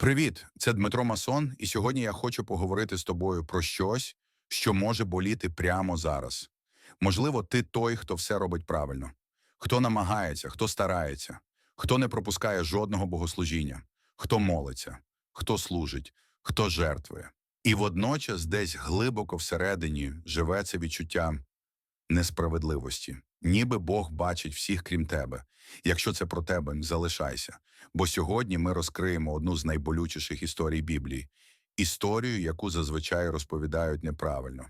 Привіт, це Дмитро Масон, і сьогодні я хочу поговорити з тобою про щось, що може боліти прямо зараз. Можливо, ти той, хто все робить правильно, хто намагається, хто старається, хто не пропускає жодного богослужіння, хто молиться, хто служить, хто жертвує. І водночас десь глибоко всередині живе це відчуття несправедливості. Ніби Бог бачить всіх, крім тебе. Якщо це про тебе, залишайся. Бо сьогодні ми розкриємо одну з найболючіших історій Біблії історію, яку зазвичай розповідають неправильно.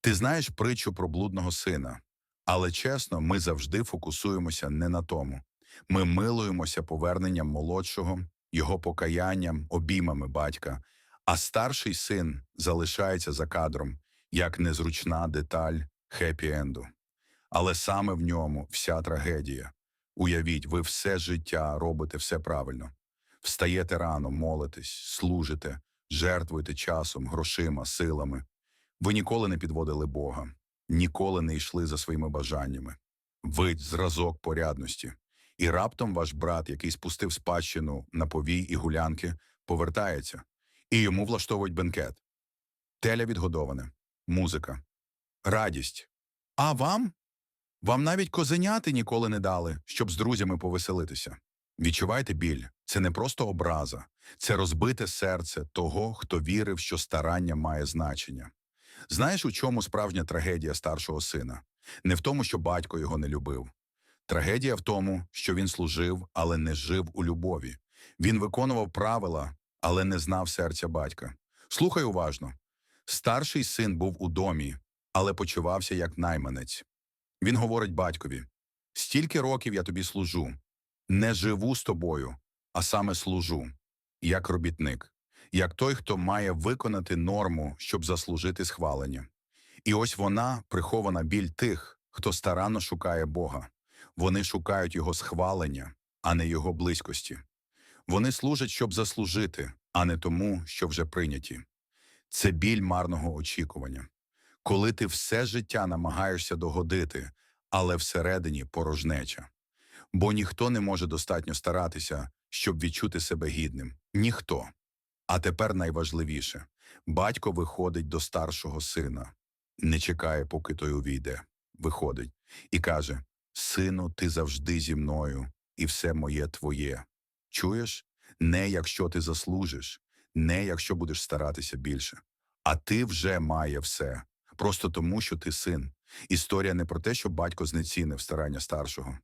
Ти знаєш притчу про блудного сина, але чесно, ми завжди фокусуємося не на тому. Ми милуємося поверненням молодшого, його покаянням, обіймами батька, а старший син залишається за кадром як незручна деталь хеппі-енду. Але саме в ньому вся трагедія. Уявіть, ви все життя робите все правильно. Встаєте рано, молитесь, служите, жертвуєте часом, грошима, силами. Ви ніколи не підводили Бога, ніколи не йшли за своїми бажаннями. Ви зразок порядності. І раптом ваш брат, який спустив спадщину на повій і гулянки, повертається, і йому влаштовують бенкет. Теля відгодоване, музика, радість. А вам? Вам навіть козеняти ніколи не дали, щоб з друзями повеселитися. Відчувайте біль. Це не просто образа, це розбите серце того, хто вірив, що старання має значення. Знаєш, у чому справжня трагедія старшого сина? Не в тому, що батько його не любив. Трагедія в тому, що він служив, але не жив у любові. Він виконував правила, але не знав серця батька. Слухай уважно. Старший син був у домі, але почувався як найманець. Він говорить батькові: стільки років я тобі служу, не живу з тобою, а саме служу, як робітник, як той, хто має виконати норму, щоб заслужити схвалення. І ось вона прихована біль тих, хто старанно шукає Бога. Вони шукають його схвалення, а не його близькості. Вони служать, щоб заслужити, а не тому, що вже прийняті. Це біль марного очікування коли ти все життя намагаєшся догодити, але всередині порожнеча. Бо ніхто не може достатньо старатися, щоб відчути себе гідним. Ніхто. А тепер найважливіше батько виходить до старшого сина, не чекає, поки той увійде, виходить і каже: Сину, ти завжди зі мною, і все моє твоє. Чуєш? Не якщо ти заслужиш, не якщо будеш старатися більше. А ти вже має все просто тому, що ти син. Історія не про те, що батько знецінив старання старшого.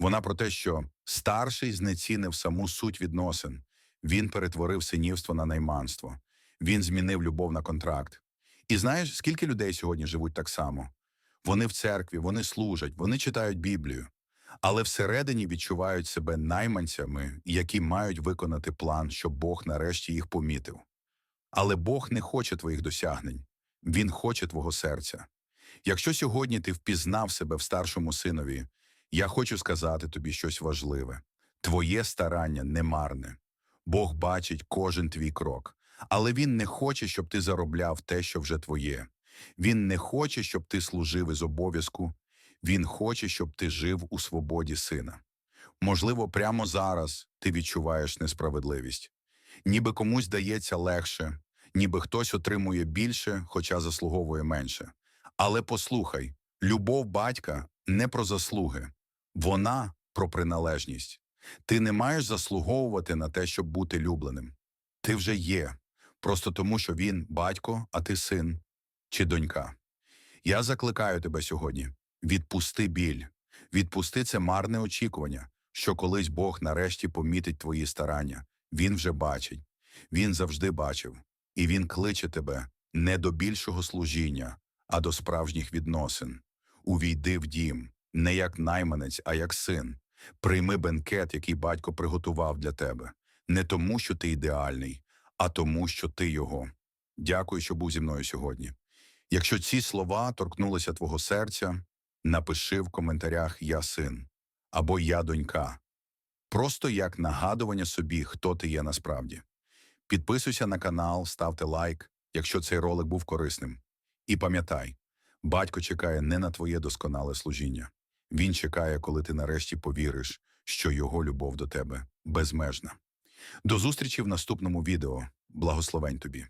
Вона про те, що старший знецінив саму суть відносин. Він перетворив синівство на найманство, він змінив любов на контракт. І знаєш, скільки людей сьогодні живуть так само? Вони в церкві, вони служать, вони читають Біблію, але всередині відчувають себе найманцями, які мають виконати план, щоб Бог нарешті їх помітив. Але Бог не хоче твоїх досягнень. Він хоче твого серця. Якщо сьогодні ти впізнав себе в старшому синові, я хочу сказати тобі щось важливе. Твоє старання не марне. Бог бачить кожен твій крок, але Він не хоче, щоб ти заробляв те, що вже твоє. Він не хоче, щоб ти служив із обов'язку. Він хоче, щоб ти жив у свободі сина. Можливо, прямо зараз ти відчуваєш несправедливість, ніби комусь дається легше, ніби хтось отримує більше, хоча заслуговує менше. Але послухай, любов батька не про заслуги, вона про приналежність. Ти не маєш заслуговувати на те, щоб бути любленим. Ти вже є, просто тому, що він батько, а ти син чи донька. Я закликаю тебе сьогодні відпусти біль, відпусти це марне очікування, що колись Бог нарешті помітить твої старання. Він вже бачить, він завжди бачив. І він кличе тебе не до більшого служіння, а до справжніх відносин. Увійди в дім, не як найманець, а як син. Прийми бенкет, який батько приготував для тебе, не тому, що ти ідеальний, а тому, що ти його. Дякую, що був зі мною сьогодні. Якщо ці слова торкнулися твого серця, напиши в коментарях Я син або Я донька. Просто як нагадування собі, хто ти є насправді. Підписуйся на канал, ставте лайк, якщо цей ролик був корисним. І пам'ятай, батько чекає не на твоє досконале служіння. Він чекає, коли ти нарешті повіриш, що його любов до тебе безмежна. До зустрічі в наступному відео. Благословень тобі!